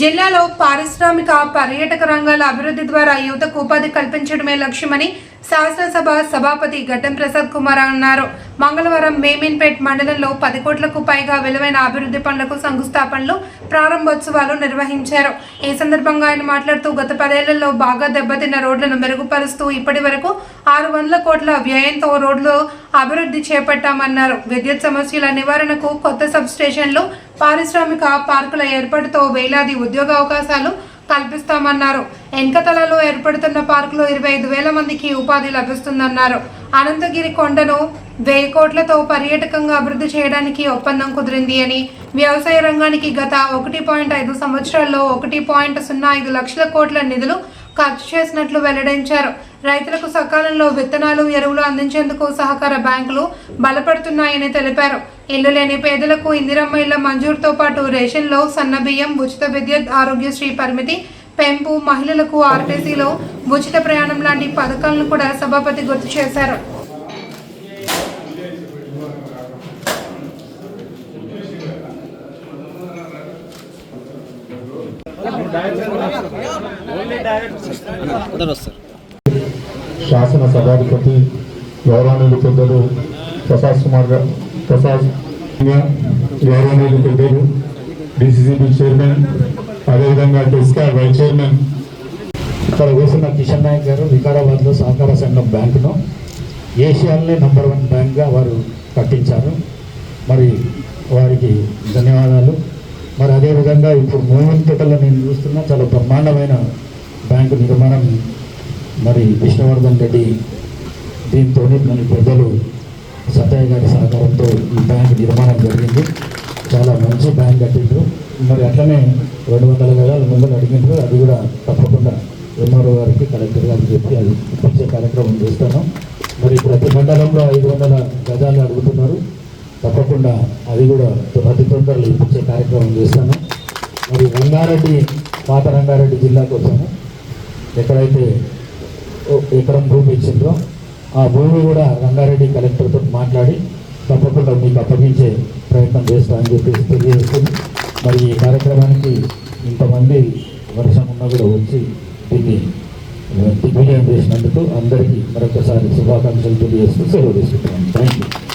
జిల్లాలో పారిశ్రామిక పర్యాటక రంగాల అభివృద్ధి ద్వారా యువతకు ఉపాధి కల్పించడమే లక్ష్యమని శాసనసభ సభాపతి గడ్డం ప్రసాద్ కుమార్ అన్నారు. మంగళవారం మేమీన్పేట్ మండలంలో పది కోట్లకు పైగా విలువైన అభివృద్ధి పనులకు శంకుస్థాపనలు ప్రారంభోత్సవాలు నిర్వహించారు. ఈ సందర్భంగా ఆయన మాట్లాడుతూ గత పదేళ్ళలో బాగా దెబ్బతిన్న రోడ్లను మెరుగుపరుస్తూ ఇప్పటి వరకు ఆరు వందల కోట్ల వ్యయంతో రోడ్లు అభివృద్ధి చేపట్టామన్నారు. విద్యుత్ సమస్యల నివారణకు కొత్త సబ్ స్టేషన్లు పారిశ్రామిక పార్కుల ఏర్పాటుతో వేలాది ఉద్యోగ అవకాశాలు కల్పిస్తామన్నారు. ఎన్కతలలో ఏర్పడుతున్న పార్కులో ఇరవై ఐదు వేల మందికి ఉపాధి లభిస్తుందన్నారు. అనంతగిరి కొండను వెయ్యి కోట్లతో పర్యాటకంగా అభివృద్ధి చేయడానికి ఒప్పందం కుదిరింది అని వ్యవసాయ రంగానికి గత ఒకటి పాయింట్ ఐదు సంవత్సరాల్లో ఒకటి పాయింట్ సున్నా ఐదు లక్షల కోట్ల నిధులు ఖర్చు చేసినట్లు వెల్లడించారు. రైతులకు సకాలంలో విత్తనాలు ఎరువులు అందించేందుకు సహకార బ్యాంకులు బలపడుతున్నాయని తెలిపారు. ఇల్లు లేని పేదలకు ఇందిరమ్మ ఇళ్ళ మంజూరుతో పాటు రేషన్లో సన్నబియ్యం ఉచిత విద్యుత్ ఆరోగ్యశ్రీ పరిమితి పెంపు మహిళలకు ఆర్టీసీలో ఉచిత ప్రయాణం లాంటి పథకాలను కూడా సభాపతి గుర్తు చేశారు. శాసన సభాధిపతి గౌరవనీయులు పెద్దలు ప్రసాద్ కుమార్ గారు ప్రసాద్ గౌరవనీయులు పెద్దలు డిసిసిబి చైర్మన్ అదేవిధంగా టెస్కా వైస్ చైర్మన్ ఇక్కడ వేసిన కిషన్ నాయక్ గారు వికారాబాద్లో సహకార సంఘం బ్యాంకును ఏషియాలోనే నంబర్ వన్ బ్యాంక్గా వారు కట్టించారు. మరి వారికి ధన్యవాదాలు. మరి అదేవిధంగా ఇప్పుడు మూమెంతలో నేను చూస్తున్నా చాలా బ్రహ్మాండమైన బ్యాంకు నిర్మాణం. మరి విష్ణువర్ధన్ రెడ్డి దీంతో మన పెద్దలు సత్యయ్య గారి సహకారంతో ఈ బ్యాంకు నిర్మాణం జరిగింది. చాలా మంచి బ్యాంక్ కట్టిండ్రు. మరి అట్లనే రెండు వందల గజాల ముందర అడిగిండ్రు. అది కూడా తప్పకుండా ఎంఆర్ఓ గారికి కలెక్టర్ గారికి చెప్పి అది ఇప్పించే కార్యక్రమం చేస్తాను. మరి ప్రతి మండలంలో ఐదు వందల గజాలు అడుగుతున్నారు. తప్పకుండా అది కూడా అతి తొందరలో ఇప్పించే కార్యక్రమం చేస్తాను. మరి రంగారెడ్డి పాత రంగారెడ్డి జిల్లా కోసము ఎక్కడైతే ఓ ఎకరం భూమి ఇచ్చిండ్రో ఆ భూమి కూడా రంగారెడ్డి కలెక్టర్తో మాట్లాడి తప్పకుండా మీకు అప్పగించే ప్రయత్నం చేస్తానని చెప్పేసి తెలియజేస్తుంది. మరి ఈ కార్యక్రమానికి ఇంతమంది వర్షం ఉన్నా కూడా వచ్చి దీన్ని దిగ్విజయం చేసినందుకు అందరికీ మరొకసారి శుభాకాంక్షలు తెలియజేస్తూ సెలవు తీసుకుంటున్నాను. Thank you